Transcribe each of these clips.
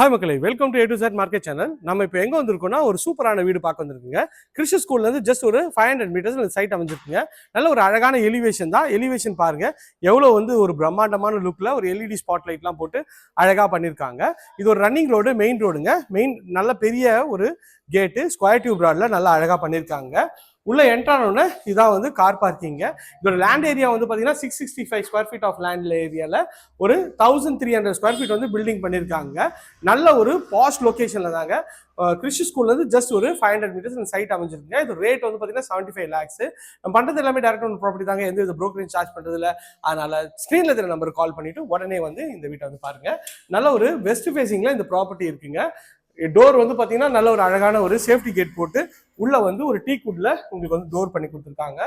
Hi மக்களை welcome to A to sir market channel நம்ம இப்போ எங்கே வந்திருக்கோம்னா ஒரு சூப்பரான வீடு பார்க்க வந்திருக்குங்க. கிறிஸ்து ஸ்கூல்லேருந்து ஜஸ்ட் ஒரு ஃபைவ் ஹண்ட்ரட் மீட்டர்ஸ் இந்த சைட் அமைஞ்சிருக்குங்க. நல்ல ஒரு அழகான எலிவேஷன் தான். எலிவேஷன் பாருங்க. எவ்வளோ வந்து ஒரு பிரம்மாண்டமான லுக்கில் ஒரு எல்இடி ஸ்பாட் லைட்லாம் போட்டு அழகாக பண்ணியிருக்காங்க இது ஒரு ரன்னிங் ரோடு மெயின் ரோடுங்க மெயின் நல்ல பெரிய ஒரு கேட்டு ஸ்கொயர் டியூப் ராடில் நல்லா அழகாக பண்ணியிருக்காங்க உள்ளே என்ட்ரானோடனே இதான் வந்து கார் பார்க்கிங்க இதோட லேண்ட் ஏரியா வந்து பார்த்தீங்கன்னா six sixty five square feet of land ஏரியாவில் ஒரு thousand three hundred square feet வந்து பில்டிங் பண்ணியிருக்காங்க நல்ல ஒரு பாஸ்ட் லொக்கேஷனில் தாங்க. கிறிஸ்டி ஸ்கூல்லேருந்து ஜஸ்ட் ஒரு ஃபைவ் ஹண்ட்ரட் மீட்டர்ஸ் இந்த சைட் அமைஞ்சிருக்குங்க. இது ரேட் வந்து பார்த்தீங்கன்னா செவன்ட்டி ஃபைவ் லேக்ஸ் நம்ம பண்ணுறது எல்லாமே டேரக்ட் ஒன் ப்ராப்பர்ட்டி தாங்க. எந்த இது ப்ரோக்கரேஜ் சார்ஜ் பண்ணுறது இல்லை ஸ்க்ரீனில் இருக்கிற நம்பருக்கு கால் பண்ணிவிட்டு உடனே வந்து இந்த வீட்டை வந்து பாருங்கள் நல்ல ஒரு வெஸ்ட் ஃபேஸிங்கில் இந்த ப்ராப்பர்ட்டி இருக்குங்க. டோர் வந்து பார்த்தீங்கன்னா நல்ல ஒரு அழகான ஒரு சேஃப்டி கேட் போட்டு உள்ள வந்து ஒரு டீ குட்ல உங்களுக்கு வந்து டோர் பண்ணி கொடுத்துருக்காங்க.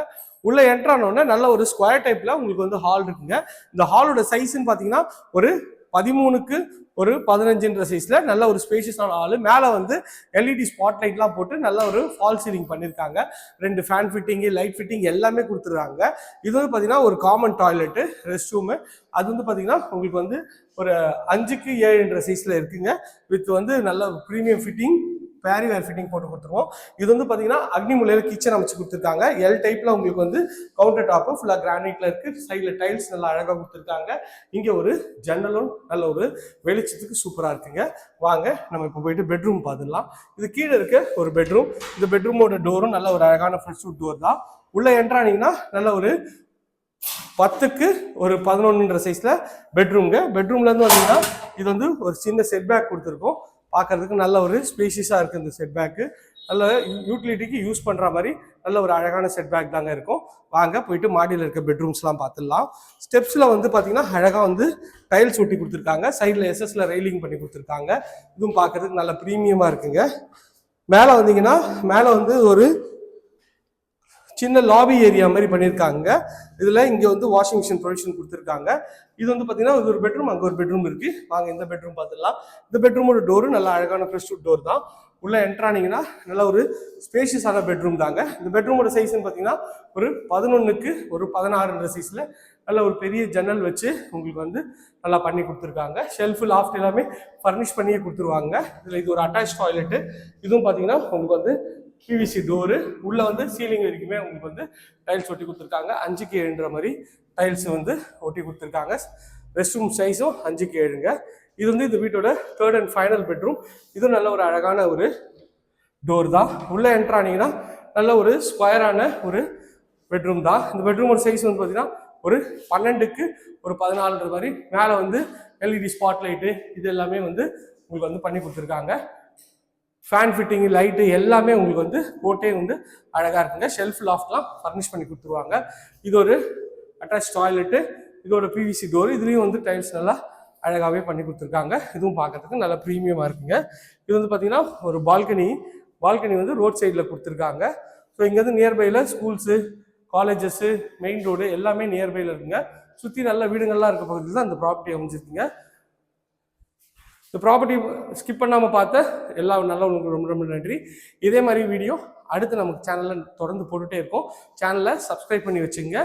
உள்ள என்ட்ரானோடனே நல்ல ஒரு ஸ்கொயர் டைப்ல உங்களுக்கு வந்து ஹால் இருக்குங்க. இந்த ஹாலோட சைஸ்ன்னு பார்த்தீங்கன்னா ஒரு பதிமூணுக்கு ஒரு பதினஞ்சுன்ற சைஸில் நல்ல ஒரு ஸ்பேஷியஸான ஹால் மேலே வந்து எல்இடி ஸ்பாட் லைட்லாம் போட்டு நல்ல ஒரு ஃபால் சீலிங் பண்ணியிருக்காங்க ரெண்டு ஃபேன் ஃபிட்டிங்கு லைட் ஃபிட்டிங் எல்லாமே கொடுத்துருக்காங்க. இது வந்து பார்த்தீங்கன்னா ஒரு காமன் டாய்லெட்டு ரெஸ்ட் ரூமு அது வந்து பார்த்தீங்கன்னா உங்களுக்கு வந்து ஒரு அஞ்சுக்கு ஏழுன்ற சைஸில் இருக்குங்க. வித் வந்து நல்ல ப்ரீமியம் ஃபிட்டிங் பேரி வேர் ஃபிட்டிங் போட்டு கொடுத்துருவோம். இது வந்து பார்த்தீங்கன்னா அக்னி முலையில் கிச்சன் அமைச்சு கொடுத்துருக்காங்க. எல் டைப்பில் உங்களுக்கு வந்து கவுண்டர் டாப்பு ஃபுல்லாக கிரானைட்டில் இருக்குது சைடில் டைல்ஸ் நல்லா அழகாக கொடுத்துருக்காங்க. இங்கே ஒரு ஜன்னலும் நல்ல ஒரு வெளிச்சத்துக்கு சூப்பராக இருக்குங்க. வாங்க நம்ம இப்போ போயிட்டு பெட்ரூம் பார்த்துடலாம் இது கீழே இருக்க ஒரு பெட்ரூம் இந்த பெட்ரூமோட டோரும் நல்ல ஒரு அழகான ஃப்ரெஷ் டோர் தான். உள்ளே என்ட்ரானீங்கன்னா நல்ல ஒரு பத்துக்கு ஒரு பதினொன்றுன்ற சைஸில் பெட்ரூம்ங்க பெட்ரூம்லேருந்து வந்தீங்கன்னா இது வந்து ஒரு சின்ன செட் பேக் கொடுத்துருக்கோம். பார்க்கறதுக்கு நல்ல ஒரு ஸ்பீசிஸாக இருக்குது இந்த செட் பேக்கு நல்ல யூட்டிலிட்டிக்கு யூஸ் பண்ணுற மாதிரி நல்ல ஒரு அழகான செட் பேக் தாங்க இருக்கும். வாங்க போயிட்டு மாடியில் இருக்க பெட்ரூம்ஸ்லாம் பார்த்துடலாம். ஸ்டெப்ஸில் வந்து பார்த்தீங்கன்னா அழகாக வந்து டைல்ஸ் ஒட்டி கொடுத்துருக்காங்க. சைடில் எஸ்எஸ்ல ரெயிலிங் பண்ணி கொடுத்துருக்காங்க. இதுவும் பார்க்கறதுக்கு நல்ல ப்ரீமியமாக இருக்குங்க. மேலே வந்தீங்கன்னா மேலே வந்து ஒரு சின்ன லாபி ஏரியா மாதிரி பண்ணியிருக்காங்க. இதில் இங்கே வந்து வாஷிங் மிஷின் ப்ரொவிஷன் கொடுத்துருக்காங்க. இது வந்து பார்த்தீங்கன்னா இது ஒரு பெட்ரூம் அங்கே ஒரு பெட்ரூம் இருக்கு. வாங்க இந்த பெட்ரூம் பார்த்துடலாம் இந்த பெட்ரூமோட டோரு நல்லா அழகான ஃப்ரெஷ்வுட் டோர் தான். உள்ள என்ட்ரானிங்கன்னா நல்ல ஒரு ஸ்பேஷியஸான பெட்ரூம் தாங்க. இந்த பெட்ரூமோட சைஸ்ன்னு பார்த்தீங்கன்னா ஒரு பதினொன்றுக்கு ஒரு பதினாறுன்ற சைஸில் நல்ல ஒரு பெரிய ஜன்னல் வச்சு உங்களுக்கு வந்து நல்லா பண்ணி கொடுத்துருக்காங்க. ஷெல்ஃபு லாஃப்ட் எல்லாமே ஃபர்னிஷ் பண்ணியே கொடுத்துருவாங்க. இதில் இது ஒரு அட்டாச் டாய்லெட்டு இதுவும் பார்த்தீங்கன்னா உங்களுக்கு வந்து பிவிசி டோரு உள்ளே வந்து சீலிங் வரைக்குமே உங்களுக்கு வந்து டைல்ஸ் ஒட்டி கொடுத்துருக்காங்க. அஞ்சுக்கு ஏழுன்ற மாதிரி டைல்ஸ் வந்து ஒட்டி கொடுத்துருக்காங்க. ரெஸ்ட் ரூம் சைஸும் அஞ்சுக்கு ஏழுங்க. இது வந்து இந்த வீட்டோட தேர்ட் அண்ட் ஃபைனல் பெட்ரூம் இதுவும் நல்ல ஒரு அழகான ஒரு டோர் தான். உள்ளே என்ட்ரானீங்கன்னா நல்ல ஒரு ஸ்கொயரான ஒரு பெட்ரூம் தான். இந்த பெட்ரூமோட சைஸ் வந்து பார்த்தீங்கன்னா ஒரு பன்னெண்டுக்கு ஒரு பதினாலுன்ற மாதிரி மேலே வந்து எல்இடி ஸ்பாட் லைட்டு இது எல்லாமே வந்து உங்களுக்கு வந்து பண்ணி கொடுத்துருக்காங்க. ஃபேன் ஃபிட்டிங் லைட்டு எல்லாமே உங்களுக்கு வந்து போட்டே வந்து அழகாக இருக்குங்க. ஷெல்ஃப் லாஃப்ட்லாம் ஃபர்னிஷ் பண்ணி கொடுத்துருவாங்க. இது ஒரு அட்டாச் டாய்லெட்டு இதோட பிவிசி டோர் இதுலேயும் வந்து டைல்ஸ் நல்லா அழகாகவே பண்ணி கொடுத்துருக்காங்க. இதுவும் பார்க்கறதுக்கு நல்லா ப்ரீமியமாக இருக்குங்க. இது வந்து பார்த்தீங்கன்னா ஒரு பால்கனி பால்கனி வந்து ரோட் சைடில் கொடுத்துருக்காங்க. ஸோ இங்கேருந்து நியர்பையில் ஸ்கூல்ஸு காலேஜஸ்ஸு மெயின் ரோடு எல்லாமே நியர்பையில் இருக்குங்க. சுற்றி நல்ல வீடுங்கள்லாம் இருக்க பகுதியில் தான் அந்த ப்ராப்பர்ட்டி அமைஞ்சிருக்குங்க. இந்த ப்ராப்பர்ட்டி ஸ்கிப் பண்ணாமல் பார்த்த எல்லா நல்லா உங்களுக்கு ரொம்ப ரொம்ப நன்றி. இதே மாதிரி வீடியோ அடுத்து நமக்கு சேனலில் தொடர்ந்து போட்டுகிட்டே இருக்கோம். சேனலை சப்ஸ்கிரைப் பண்ணி வச்சுங்க.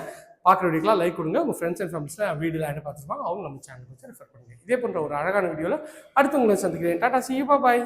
பார்க்குற வீடியோக்கெலாம் லைக் கொடுங்க. உங்கள் ஃப்ரெண்ட்ஸ் அண்ட் ஃபேமிலிஸில் வீடியோவில் ஆட் பார்த்துருப்பாங்க? அவங்க நம்ம சேனலுக்கு வச்சு ரெஃபர் பண்ணுங்க. இதே போன்ற ஒரு அழகான வீடியோவில் அடுத்து உங்களை சந்திக்கிறேன். டாடா சி பாய்